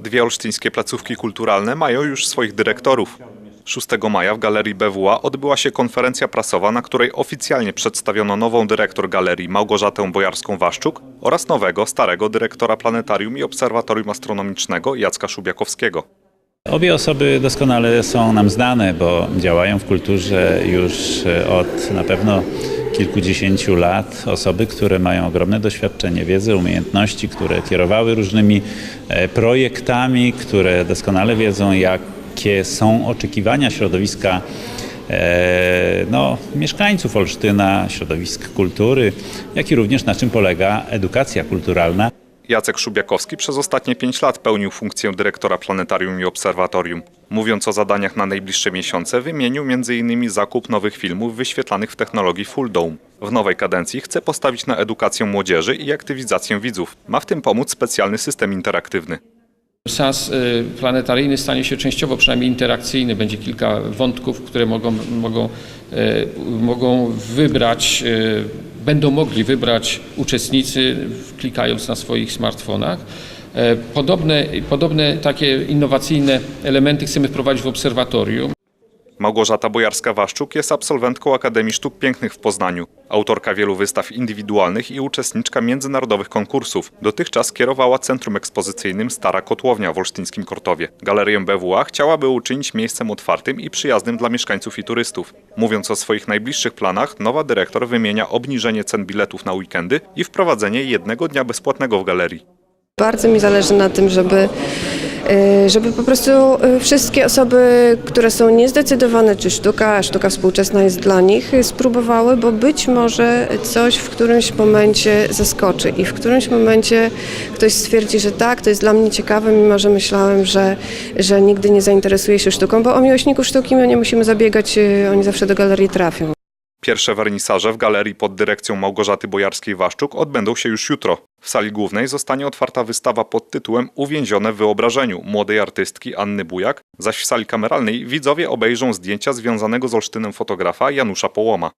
Dwie olsztyńskie placówki kulturalne mają już swoich dyrektorów. 6 maja w Galerii BWA odbyła się konferencja prasowa, na której oficjalnie przedstawiono nową dyrektor galerii Małgorzatę Bojarską-Waszczuk oraz nowego, starego dyrektora planetarium i obserwatorium astronomicznego Jacka Szubiakowskiego. Obie osoby doskonale są nam znane, bo działają w kulturze już e, od na pewno kilkudziesięciu lat. Osoby, które mają ogromne doświadczenie, wiedzę, umiejętności, które kierowały różnymi e, projektami, które doskonale wiedzą, jakie są oczekiwania środowiska e, no, mieszkańców Olsztyna, środowisk kultury, jak i również na czym polega edukacja kulturalna. Jacek Szubiakowski przez ostatnie pięć lat pełnił funkcję dyrektora planetarium i obserwatorium. Mówiąc o zadaniach na najbliższe miesiące, wymienił m.in. zakup nowych filmów wyświetlanych w technologii Full Dome. W nowej kadencji chce postawić na edukację młodzieży i aktywizację widzów. Ma w tym pomóc specjalny system interaktywny. Seans y, planetaryjny stanie się częściowo przynajmniej interakcyjny. Będzie kilka wątków, które mogą, mogą, y, mogą wybrać, y, będą mogli wybrać uczestnicy, klikając na swoich smartfonach. E, Podobne, podobne takie innowacyjne elementy chcemy wprowadzić w obserwatorium. Małgorzata Bojarska-Waszczuk jest absolwentką Akademii Sztuk Pięknych w Poznaniu, autorka wielu wystaw indywidualnych i uczestniczka międzynarodowych konkursów. Dotychczas kierowała Centrum Ekspozycyjnym Stara Kotłownia w olsztyńskim Kortowie. Galerię BWA chciałaby uczynić miejscem otwartym i przyjaznym dla mieszkańców i turystów. Mówiąc o swoich najbliższych planach, nowa dyrektor wymienia obniżenie cen biletów na weekendy i wprowadzenie jednego dnia bezpłatnego w galerii. Bardzo mi zależy na tym, żeby, żeby po prostu y, wszystkie osoby, które są niezdecydowane, czy sztuka, sztuka współczesna jest dla nich, y, spróbowały, bo być może coś w którymś momencie zaskoczy i w którymś momencie ktoś stwierdzi, że tak, to jest dla mnie ciekawe, mimo że myślałem, że, że nigdy nie zainteresuje się sztuką, bo o miłośników sztuki my nie musimy zabiegać, y, oni zawsze do galerii trafią. Pierwsze wernisaże w galerii pod dyrekcją Małgorzaty Bojarskiej-Waszczuk odbędą się już jutro. W sali głównej zostanie otwarta wystawa pod tytułem Uwięzione w wyobrażeniu młodej artystki Anny Bujak, zaś w sali kameralnej widzowie obejrzą zdjęcia związanego z Olsztynem fotografa Janusza Połoma.